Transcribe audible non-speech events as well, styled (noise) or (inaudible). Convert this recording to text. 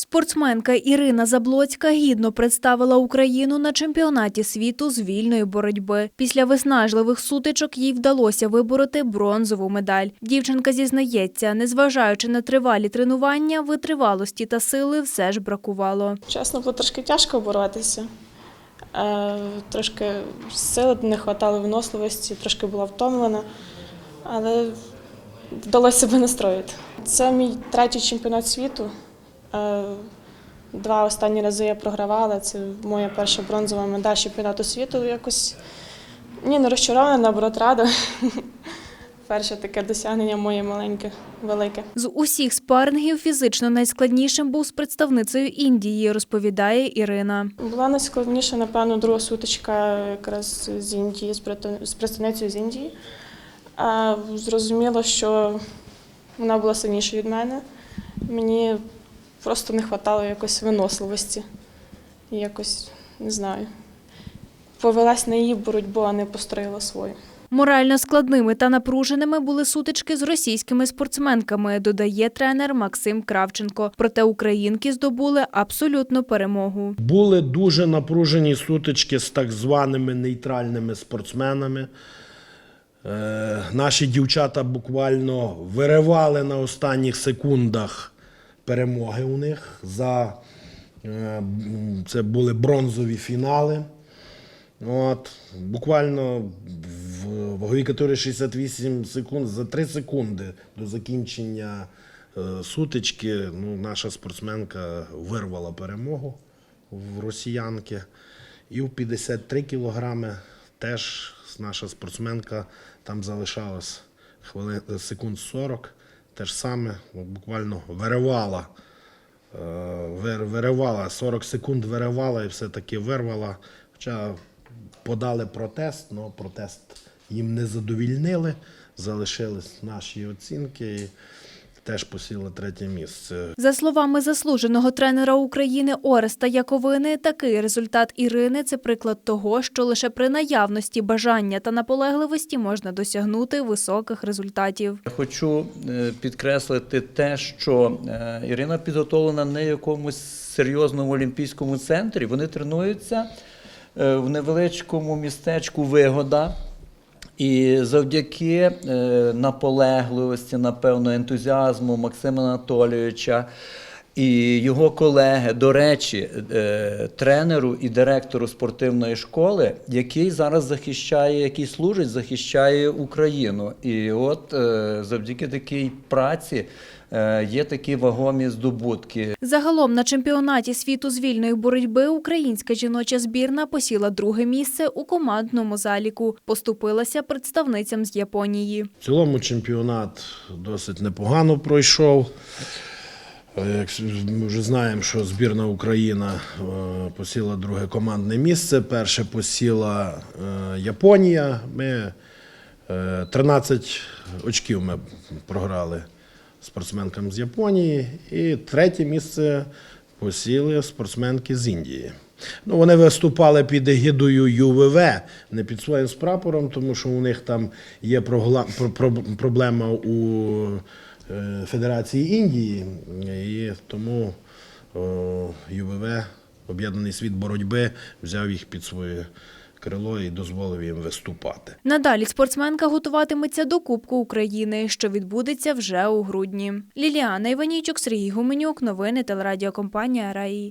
Спортсменка Ірина Заблоцька гідно представила Україну на чемпіонаті світу з вільної боротьби. Після виснажливих сутичок їй вдалося вибороти бронзову медаль. Дівчинка зізнається, незважаючи на тривалі тренування, витривалості та сили все ж бракувало. Чесно, було трошки тяжко боротися. Е, Трошки сили не вистачало виносливості, трошки була втомлена, але вдалося себе настроїти. Це мій третій чемпіонат світу. Е, Два останні рази я програвала. Це моя перша бронзова медаль чемпіонату світу. Якось ні, не розчарована, наоборот, рада. (laughs) Перше таке досягнення моє маленьке, велике. З усіх спарингів фізично найскладнішим був з представницею Індії, розповідає Ірина. Була найскладніша, напевно, друга сутичка якраз з Індії, з представницею з Індії. А, зрозуміло, що вона була сильніша від мене. Мені просто не вистачало якось виносливості. І якось не знаю. Повелась на її боротьбу, а не построїла свою. Морально складними та напруженими були сутички з російськими спортсменками, додає тренер Максим Кравченко. Проте українки здобули абсолютну перемогу. Були дуже напружені сутички з так званими нейтральними спортсменами. Е, наші дівчата буквально виривали на останніх секундах перемоги у них. За, е, це були бронзові фінали. От, буквально в ваговій категорії 68 секунд за 3 секунди до закінчення е, сутички ну, наша спортсменка вирвала перемогу в росіянки. І в 53 кілограми теж наша спортсменка там залишалась хвилин, секунд 40. Те ж саме, буквально виривала. Е, Виривала 40 секунд виривала і все-таки вирвала. Хоча подали протест, але протест їм не задовільнили, залишились наші оцінки і теж посіли третє місце. За словами заслуженого тренера України Ореста Яковини, такий результат Ірини це приклад того, що лише при наявності бажання та наполегливості можна досягнути високих результатів. Хочу е, підкреслити те, що е, Ірина підготовлена не якомусь серйозному олімпійському центрі. Вони тренуються е, в невеличкому містечку Вигода. І завдяки е, наполегливості, напевно, ентузіазму Максима Анатолійовича і його колеги, до речі, е, тренеру і директору спортивної школи, який зараз захищає, який служить, захищає Україну. І от е, завдяки такій праці е, є такі вагомі здобутки. Загалом на чемпіонаті світу з вільної боротьби українська жіноча збірна посіла друге місце у командному заліку. Поступилася представницям з Японії. В цілому чемпіонат досить непогано пройшов. Е, Як ми вже знаємо, що збірна Україна е, посіла друге командне місце. Перше посіла е, Японія. Ми е, 13 очків ми програли спортсменкам з Японії. І третє місце посіли спортсменки з Індії. Ну, вони виступали під егідою ЮВВ, не під своїм прапором, тому що у них там є прогла- про- про- проблема у е, Федерації Індії, і тому ЮВВ, Об'єднаний світ боротьби, взяв їх під своє крило і дозволив їм виступати. Надалі спортсменка готуватиметься до Кубку України, що відбудеться вже у грудні. Ліліана Іванійчук, Сергій Гуменюк. Новини телерадіокомпанія Раї.